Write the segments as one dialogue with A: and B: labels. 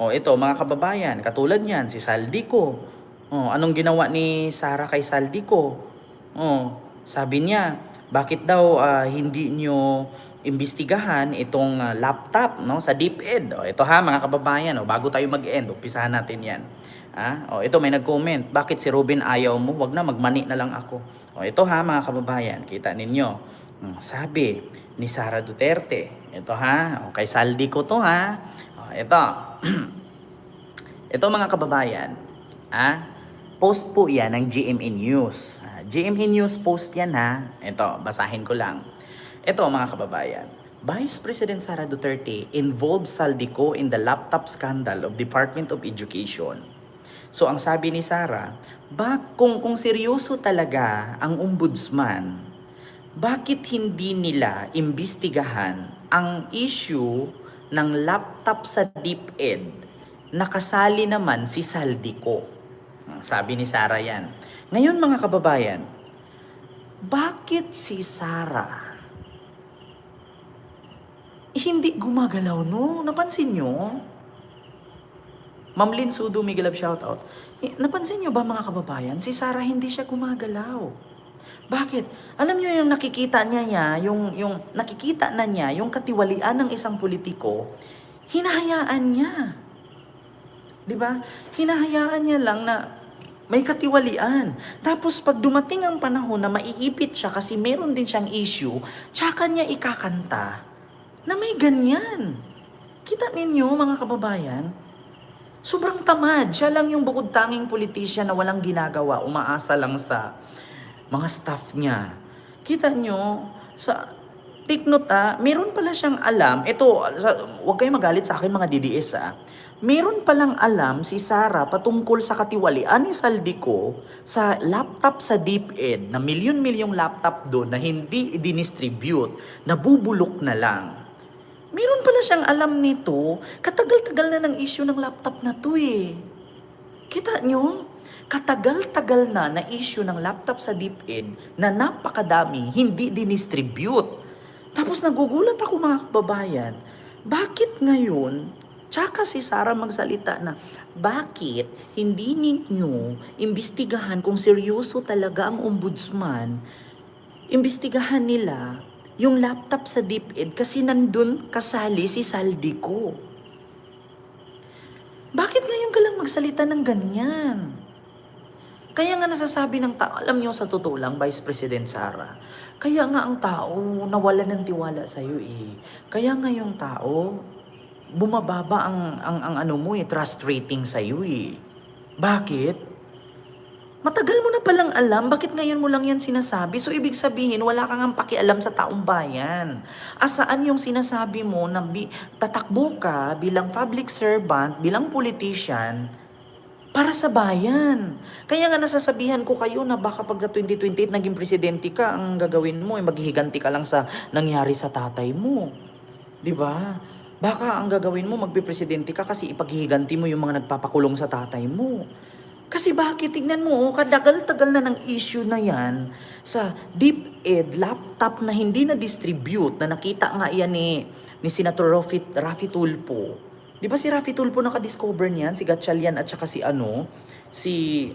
A: O ito, mga kababayan, katulad niyan, si Saldico. O, anong ginawa ni Sara kay Saldico? O, sabi niya, bakit daw ah, hindi nyo imbestigahan itong ah, laptop no sa DepEd. O, ito ha mga kababayan, o, bago tayo mag-end, umpisahan natin yan. Ha? O, ito may nag-comment, bakit si Ruben ayaw mo? Wag na, magmani na lang ako. O, ito ha mga kababayan, kita ninyo. Hmm, Sabi ni Sara Duterte, ito ha, kay Saldi ko to ha. Ito, ito mga kababayan, ah, post po yan ng GMA News. Ah, News post yan ha. Ito, basahin ko lang. Ito mga kababayan, Vice President Sara Duterte involved Saldico in the laptop scandal of Department of Education. So ang sabi ni Sara, ba kung kung seryoso talaga ang ombudsman, bakit hindi nila imbestigahan ang issue ng laptop sa DepEd nakasali naman si Saldico? Ang Sabi ni Sara yan. Ngayon mga kababayan, bakit si Sara hindi gumagalaw no? Napansin nyo? Ma'am Lynn Sudo, Miguel Love shoutout. Eh, Napansin nyo ba mga kababayan, si Sarah hindi siya gumagalaw. Bakit? Alam nyo yung nakikita niya niya, yung, yung nakikita na niya, yung katiwalian ng isang politiko, hinahayaan niya. Di ba? Hinahayaan niya lang na may katiwalian. Tapos pag dumating ang panahon na maiipit siya kasi meron din siyang issue, tsaka niya ikakanta na may ganyan. Kita ninyo mga kababayan, Sobrang tamad. Siya lang yung bukod tanging politisyan na walang ginagawa. Umaasa lang sa mga staff niya. Kita nyo, sa take note ah, meron pala siyang alam. Ito, sa, huwag kayong magalit sa akin mga DDS ah. Meron palang alam si Sara patungkol sa katiwalian ni Saldico sa laptop sa DepEd na milyon-milyong laptop doon na hindi i-distribute, nabubulok na lang. Meron pala siyang alam nito, katagal-tagal na ng issue ng laptop na to eh. Kita nyo? Katagal-tagal na na issue ng laptop sa DepEd na napakadami, hindi dinistribute. Tapos nagugulat ako mga kababayan, bakit ngayon, tsaka si Sarah magsalita na, bakit hindi ninyo imbestigahan kung seryoso talaga ang ombudsman, imbestigahan nila yung laptop sa DepEd kasi nandun kasali si Saldico. Bakit ngayon ka lang magsalita ng ganyan? Kaya nga nasasabi ng tao, alam niyo sa totoo lang, Vice President Sara, kaya nga ang tao nawala ng tiwala sa iyo eh. Kaya nga yung tao, bumababa ang, ang, ang ano mo eh, trust rating sa iyo eh. Bakit? Matagal mo na palang alam, bakit ngayon mo lang yan sinasabi? So, ibig sabihin, wala kang ang pakialam sa taong bayan. Asaan yung sinasabi mo na bi- tatakbo ka bilang public servant, bilang politician, para sa bayan. Kaya nga nasasabihan ko kayo na baka pag 2028 naging presidente ka, ang gagawin mo ay maghihiganti ka lang sa nangyari sa tatay mo. 'Di ba? Baka ang gagawin mo magpipresidente ka kasi ipaghihiganti mo yung mga nagpapakulong sa tatay mo. Kasi bakit? Tignan mo, oh, kadagal-tagal na ng issue na yan sa DepEd laptop na hindi na-distribute, na nakita nga yan ni, ni Senator Rafi, Rafi Tulfo. Di ba si Rafi Tulfo nakadiscover niyan? Si Gatchalian at saka si ano, si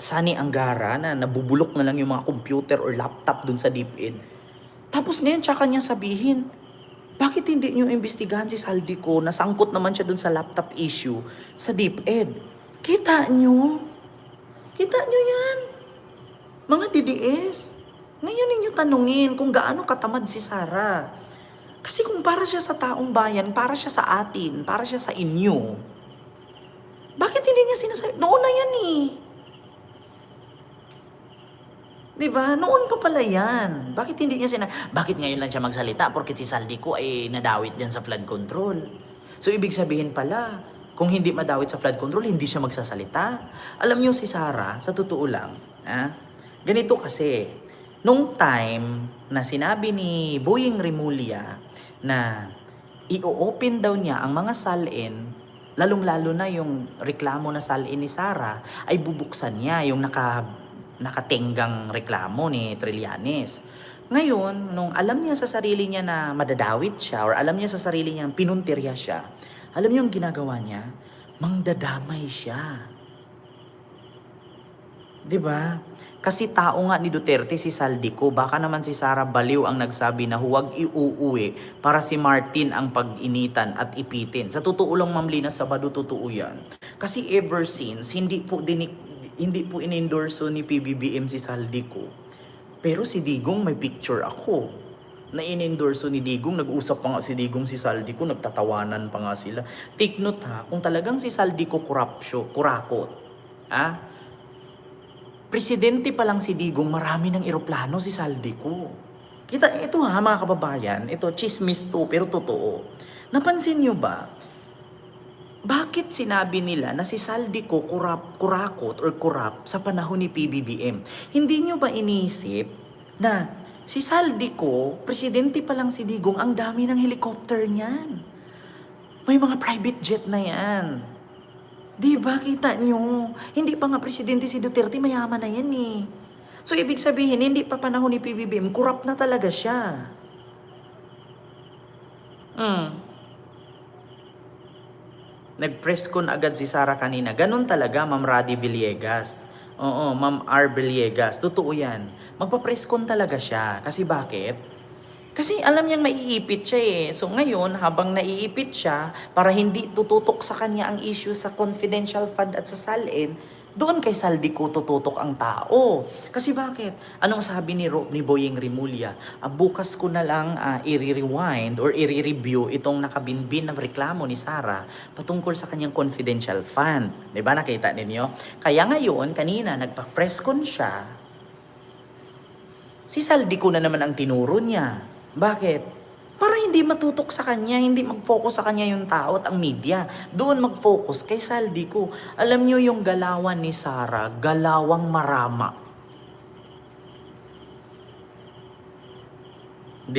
A: Sani Angara na nabubulok na lang yung mga computer or laptop dun sa DepEd. Tapos ngayon, tsaka niya sabihin, bakit hindi niyo imbestigahan si Saldico na sangkot naman siya dun sa laptop issue sa DepEd? Kita niyo? Kita niyo yan? Mga DDS, ngayon ninyo tanungin kung gaano katamad si Sara. Kasi kung para siya sa taong bayan, para siya sa atin, para siya sa inyo, bakit hindi niya sinasabi? Noon na yan eh. Di ba? Noon pa pala yan. Bakit hindi niya sina... Bakit ngayon lang siya magsalita? Porque si Saldico ay nadawit dyan sa flood control. So, ibig sabihin pala, kung hindi madawit sa flood control, hindi siya magsasalita. Alam niyo si Sarah, sa totoo lang, ah, ganito kasi, nung time na sinabi ni Boying Remulla na i-open daw niya ang mga salin, lalong-lalo na yung reklamo na salin ni Sarah, ay bubuksan niya yung naka, nakatenggang reklamo ni Trillanes. Ngayon, nung alam niya sa sarili niya na madadawit siya or alam niya sa sarili niya pinuntirya siya, Alam niyo yung ginagawa niya? Mangdadamay siya. 'Di ba? Kasi tao nga ni Duterte si Saldico, baka naman si Sara Baliw ang nagsabi na huwag iuuwi para si Martin ang pag-initan at ipitin. Sa totoo lang Ma'am Lina Sabado, totoo yan. Kasi ever since, hindi po, dinik, hindi po inendorso ni PBBM si Saldico. Pero si Digong may picture ako na inendorso ni Digong, nag-usap pa nga si Digong si Saldico, nagtatawanan pa nga sila. Take note ha, kung talagang si Saldico corruption, kurakot, ha? Presidente pa lang si Digong, marami ng eroplano si Saldico. Kita, ito ha mga kababayan, ito chismis to pero totoo. Napansin nyo ba, bakit sinabi nila na si Saldico kurap, kurakot or kurap sa panahon ni PBBM? Hindi nyo ba inisip na si Saldico, presidente pa lang si Digong, ang dami ng helicopter niyan. May mga private jet na yan. Di ba kita nyo? Hindi pa nga presidente si Duterte, mayaman na yan eh. So ibig sabihin, hindi pa panahon ni PBBM, kurap na talaga siya. Hmm. Nag-press con agad si Sara kanina. Ganun talaga, Ma'am Radi Villegas. Oo, Ma'am R. Villegas. Totoo yan. Magpa-press con talaga siya. Kasi bakit? Kasi alam niyang maiipit siya eh. So ngayon, habang naiipit siya, para hindi tututok sa kanya ang issue sa confidential fund at sa salin, doon kay Saldico tututok ang tao. Kasi bakit? Anong sabi ni, Ro, ni Boyeng Rimulya? Ah, bukas ko na lang ah, i-rewind or i-review itong nakabinbin na reklamo ni Sara patungkol sa kanyang confidential fund. ba nakita ninyo? Kaya ngayon, kanina nagpa-press con siya, si Saldico na naman ang tinuro niya. Bakit? Para hindi matutok sa kanya, hindi mag-focus sa kanya yung tao at ang media. Doon mag-focus kay Saldico. Alam niyo yung galawan ni Sara, galawang marama.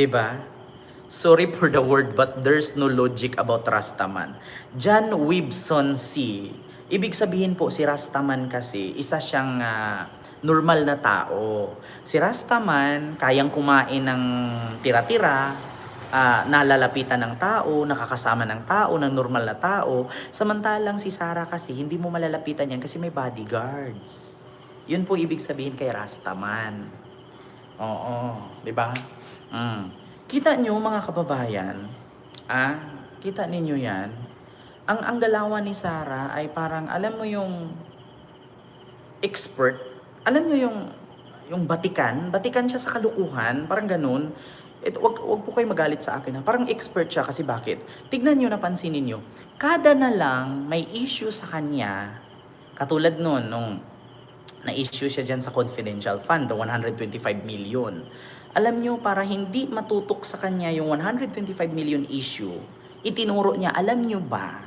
A: ba? Sorry for the word but there's no logic about Rastaman. John Wibson C. Ibig sabihin po si Rastaman kasi isa siyang ah, normal na tao. Si Rastaman kayang kumain ng tira-tira, ah, nalalapitan ng tao, nakakasama ng tao, ng normal na tao. Samantalang si Sarah kasi hindi mo malalapitan yan kasi may bodyguards. Yun po ibig sabihin kay Rastaman. Oo, 'di ba? Mm. Kita nyo mga kababayan, ah, kita ninyo 'yan. Ang ang galawan ni Sara ay parang alam mo yung expert, alam nyo yung yung batikan, batikan siya sa kalukuhan, parang ganun. Ito, wag, wag po kayo magalit sa akin ha. Parang expert siya kasi bakit? Tignan nyo, napansin ninyo. Kada na lang may issue sa kanya, katulad nun, nung na-issue siya dyan sa confidential fund, the 125 million. Alam nyo, para hindi matutok sa kanya yung 125 million issue, itinuro niya, alam nyo ba,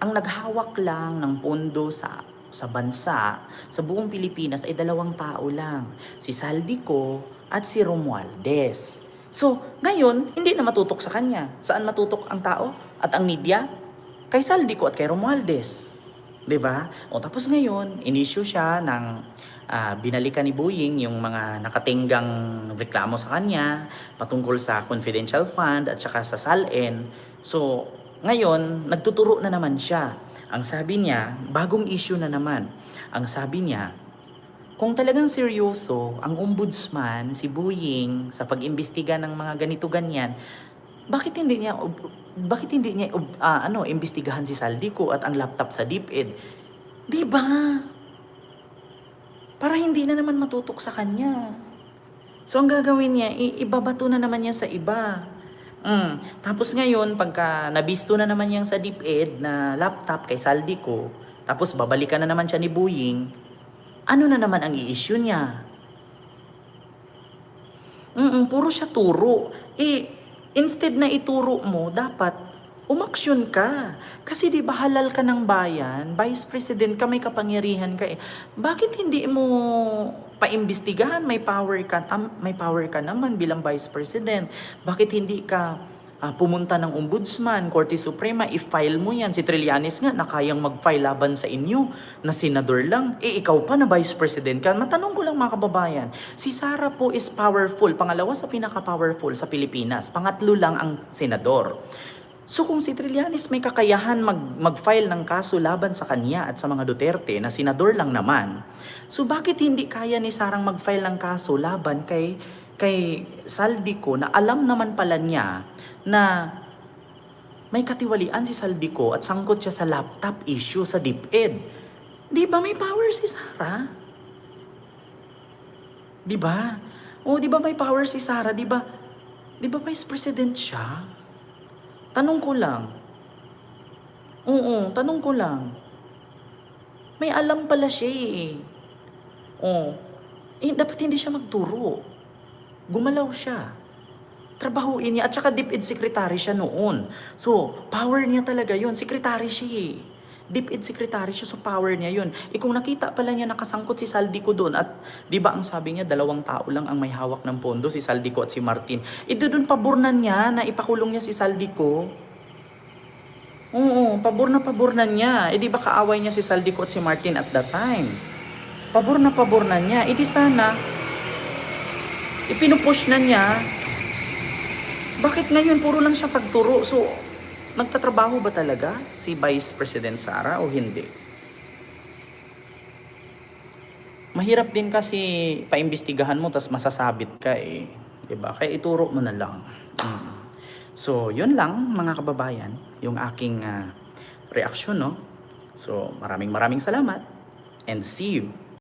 A: ang naghawak lang ng pondo sa sa bansa, sa buong Pilipinas ay dalawang tao lang, si Saldico at si Romualdez. So, ngayon, hindi na matutok sa kanya. Saan matutok ang tao at ang media? Kay Saldico at kay Romualdez. 'Di ba? O tapos ngayon, inisyu siya ng ah, binalikan ni Boeing yung mga nakatinggang reklamo sa kanya patungkol sa confidential fund at saka sa SALN. So, ngayon, nagtuturo na naman siya. Ang sabi niya, bagong issue na naman. Ang sabi niya, kung talagang seryoso ang ombudsman, si Boeing, sa pag-imbestiga ng mga ganito-ganyan, bakit hindi niya bakit hindi niya ah, ano imbestigahan si Saldico at ang laptop sa DepEd? 'Di ba? Para hindi na naman matutok sa kanya. So ang gagawin niya, ibabato na naman niya sa iba. Mm. Tapos ngayon, pagka nabisto na naman niya sa DepEd na laptop kay Saldico, tapos babalikan na naman siya ni Boeing, ano na naman ang i-issue niya? Mm, puro siya turo. Eh, instead na ituro mo, dapat umaksyon ka. Kasi di ba halal ka ng bayan, vice president ka, may kapangyarihan ka eh. Bakit hindi mo paimbestigahan? May power ka, tam, may power ka naman bilang vice president. Bakit hindi ka ah, pumunta ng ombudsman, Korte Suprema, i-file mo yan. Si Trillanes nga, na kayang mag-file laban sa inyo, na senador lang. Eh, ikaw pa na vice president ka. Matanong ko lang mga kababayan, si Sara po is powerful. Pangalawa sa pinaka-powerful sa Pilipinas. Pangatlo lang ang senador. So kung si Trillanes may kakayahan mag, mag-file ng kaso laban sa kanya at sa mga Duterte na senador lang naman, so bakit hindi kaya ni Sarang mag-file ng kaso laban kay kay Saldico na alam naman pala niya na may katiwalian si Saldico at sangkot siya sa laptop issue sa DepEd. Di ba may power si Sara? Di ba? O di ba may power si Sara? Di ba? Di ba vice president siya? Tanong ko lang. Oo, tanong ko lang. May alam pala siya eh. Oo. Eh, dapat hindi siya magturo. Gumalaw siya. Trabahuin niya. At saka DepEd secretary siya noon. So, power niya talaga yun. Secretary siya eh. DepEd secretary siya, so power niya yun. Eh kung nakita pala niya nakasangkot si Saldico doon at di ba ang sabi niya dalawang tao lang ang may hawak ng pondo, si Saldico at si Martin. Eh doon pabornan niya na ipakulong niya si Saldico. Oo, pabor na pabor na niya. Eh di ba kaaway niya si Saldico at si Martin at that time? Pabor na pabor na niya. Eh di sana, ipinupush na niya. Bakit ngayon puro lang siya pagturo? So, nagtatrabaho ba talaga si Vice President Sara o hindi? Mahirap din kasi paimbestigahan mo tas masasabit ka eh. 'Di ba? Kaya ituro mo na lang. Mm. So, yun lang mga kababayan, yung aking ah, reaksyon, no? So, maraming maraming salamat and see you